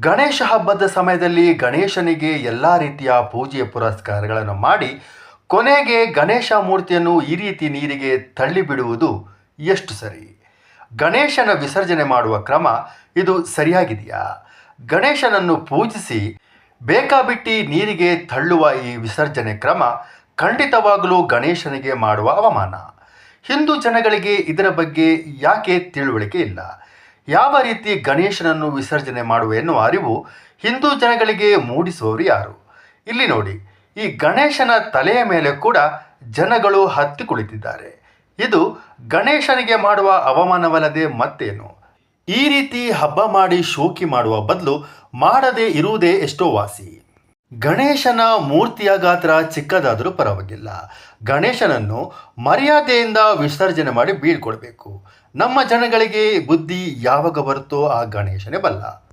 ಗಣೇಶ ಹಬ್ಬದ ಸಮಯದಲ್ಲಿ ಗಣೇಶನಿಗೆ ಎಲ್ಲ ರೀತಿಯ ಪೂಜೆ ಪುರಸ್ಕಾರಗಳನ್ನು ಮಾಡಿ ಕೊನೆಗೆ ಗಣೇಶ ಮೂರ್ತಿಯನ್ನು ಈ ರೀತಿ ನೀರಿಗೆ ತಳ್ಳಿಬಿಡುವುದು ಎಷ್ಟು ಸರಿ? ಗಣೇಶನ ವಿಸರ್ಜನೆ ಮಾಡುವ ಕ್ರಮ ಇದು ಸರಿಯಾಗಿದೆಯಾ? ಗಣೇಶನನ್ನು ಪೂಜಿಸಿ ಬೇಕಾಬಿಟ್ಟಿ ನೀರಿಗೆ ತಳ್ಳುವ ಈ ವಿಸರ್ಜನೆ ಕ್ರಮ ಖಂಡಿತವಾಗಲೂ ಗಣೇಶನಿಗೆ ಮಾಡುವ ಅವಮಾನ. ಹಿಂದೂ ಜನಗಳಿಗೆ ಇದರ ಬಗ್ಗೆ ಯಾಕೆ ತಿಳುವಳಿಕೆ ಇಲ್ಲ? ಯಾವ ರೀತಿ ಗಣೇಶನನ್ನು ವಿಸರ್ಜನೆ ಮಾಡುವ ಎನ್ನುವ ಅರಿವು ಹಿಂದೂ ಜನಗಳಿಗೆ ಮೂಡಿಸುವವರು ಯಾರು? ಇಲ್ಲಿ ನೋಡಿ, ಈ ಗಣೇಶನ ತಲೆಯ ಮೇಲೆ ಕೂಡ ಜನಗಳು ಹತ್ತಿ ಕುಳಿತಿದ್ದಾರೆ. ಇದು ಗಣೇಶನಿಗೆ ಮಾಡುವ ಅವಮಾನವಲ್ಲದೆ ಮತ್ತೇನು? ಈ ರೀತಿ ಹಬ್ಬ ಮಾಡಿ ಶೋಕಿ ಮಾಡುವ ಬದಲು ಮಾಡದೇ ಇರುವುದೇ ಎಷ್ಟೋ ವಾಸಿ. ಗಣೇಶನ ಮೂರ್ತಿಯ ಗಾತ್ರ ಚಿಕ್ಕದಾದರೂ ಪರವಾಗಿಲ್ಲ. ಗಣೇಶನನ್ನು ಮರ್ಯಾದೆಯಿಂದ ವಿಸರ್ಜನೆ ಮಾಡಿ ಬೀಳ್ಕೊಡ್ಬೇಕು ನಮ್ಮ ಜನಗಳಿಗೆ ಬುದ್ಧಿ ಯಾವಾಗ ಬರುತ್ತೋ ಆ ಗಣೇಶನೇ ಬಲ್ಲ.